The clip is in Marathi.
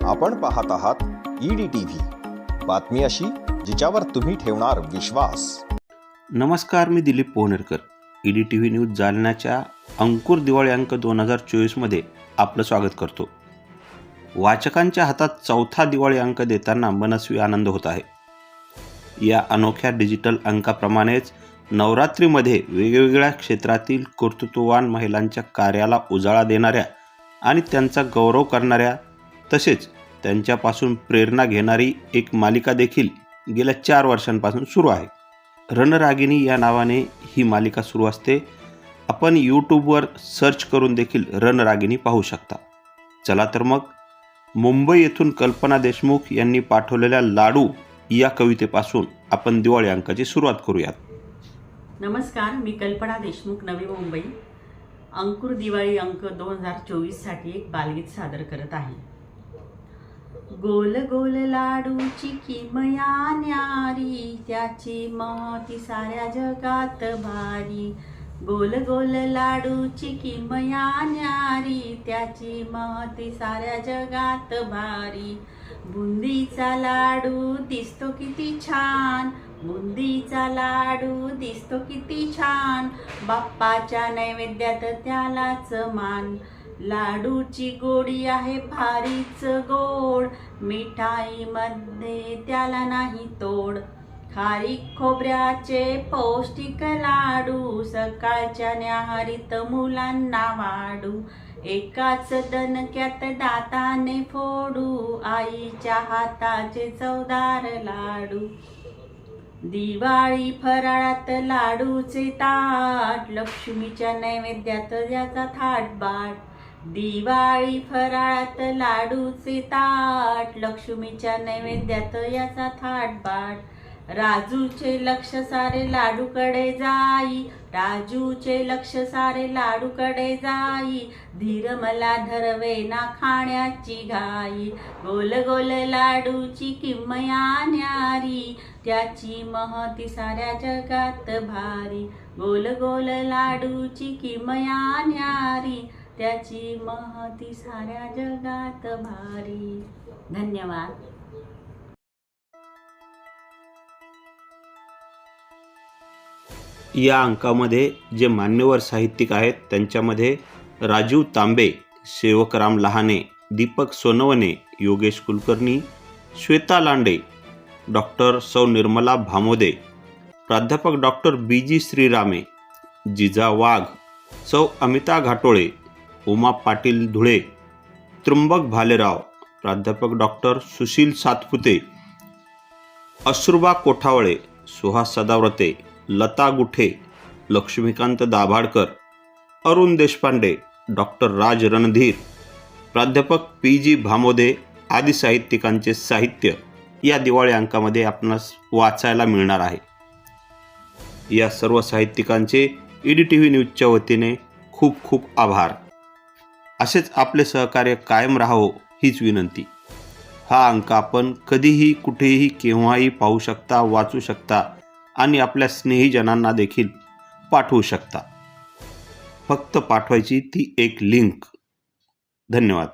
आपण पाहत आहात ईडी टीव्ही बातमी अशी जिच्यावर तुम्ही ठेवणार विश्वास. नमस्कार मी Dilip Pohanerkar. E D T V news जालन्याच्या अंकुर दिवाळी अंक दोन हजार चोवीसमध्ये आपलं स्वागत करतो. वाचकांच्या हातात चौथा दिवाळी अंक देताना मनस्वी आनंद होत आहे. या अनोख्या डिजिटल अंकाप्रमाणेच नवरात्रीमध्ये वेगवेगळ्या क्षेत्रातील कर्तृत्ववान महिलांच्या कार्याला उजाळा देणाऱ्या आणि त्यांचा गौरव करणाऱ्या तसेच त्यांच्यापासून प्रेरणा घेणारी एक मालिका देखील गेल्या चार वर्षांपासून सुरू आहे. रणरागिणी या नावाने ही मालिका सुरू असते. आपण यूट्यूबवर सर्च करून देखील रणरागिणी पाहू शकता. चला तर मग मुंबई येथून कल्पना देशमुख यांनी पाठवलेल्या लाडू या कवितेपासून आपण दिवाळी अंकाची सुरुवात करूयात. नमस्कार मी कल्पना देशमुख नवी मुंबई. अंकुर दिवाळी अंक दोन हजार चोवीससाठी एक बालगीत सादर करत आहे. गोल गोल लाडूची किमया न्यारी त्याची महती साऱ्या जगात भारी. गोल गोल लाडूची किमया न्यारी त्याची महती साऱ्या जगात भारी. बुंदीचा लाडू दिसतो किती छान बुंदीचा लाडू दिसतो किती छान. बाप्पाच्या नैवेद्यात त्यालाच मान. लाडूची गोडी आहे भारीच गोड. मिठाईमध्ये त्याला नाही तोड. खारीक खोबऱ्याचे पौष्टिक लाडू सकाळच्या न्याहारीत मुलांना वाढू. एकाच दणक्यात दाताने फोडू आईच्या हाताचे चवदार लाडू. दिवाळी फराळात लाडूचे ताट लक्ष्मीच्या नैवेद्यात याचा थाट बाट. दिवाळी फराळात लाडूचे ताट लक्ष्मीच्या नैवेद्यात याचा थाटबाट. राजूचे लक्ष सारे लाडूकडे जाई राजूचे लक्ष सारे लाडूकडे जाई. धीर मला धरवे ना खाण्याची घाई गोल गोल लाडूची किमया न्यारी त्याची महती साऱ्या जगात भारी गोल गोल लाडूची किमया न्यारी त्याची महती साऱ्या जगात भारी. धन्यवाद. या अंकामध्ये जे मान्यवर साहित्यिक आहेत त्यांच्यामध्ये राजीव तांबे सेवकराम लहाने दीपक सोनवणे योगेश कुलकर्णी श्वेता लांडे डॉक्टर सौ निर्मला भामोदे प्राध्यापक डॉक्टर बी जी श्रीरामे जिजा वाघ सौ अमिता घाटोळे उमा पाटील धुळे त्र्यंबक भालेराव प्राध्यापक डॉक्टर सुशील सातपुते अश्रुबा कोठावळे सुहास सदाव्रते लता गुठे लक्ष्मीकांत दाभाडकर अरुण देशपांडे डॉक्टर राज रणधीर प्राध्यापक पी जी भामोदे आदी साहित्यिकांचे साहित्य या दिवाळी अंकामध्ये आपणास वाचायला मिळणार आहे. या सर्व साहित्यिकांचे ई डी टी व्ही न्यूजच्या वतीने खूप खूप आभार. असेच आपले सहकार्य कायम राहावं हीच विनंती. हा अंक आपण कधीही कुठेही केव्हाही पाहू शकता वाचू शकता आणि आपल्या स्नेहीजनांना देखील पाठवू शकता. फक्त पाठवायची ती एक लिंक. धन्यवाद.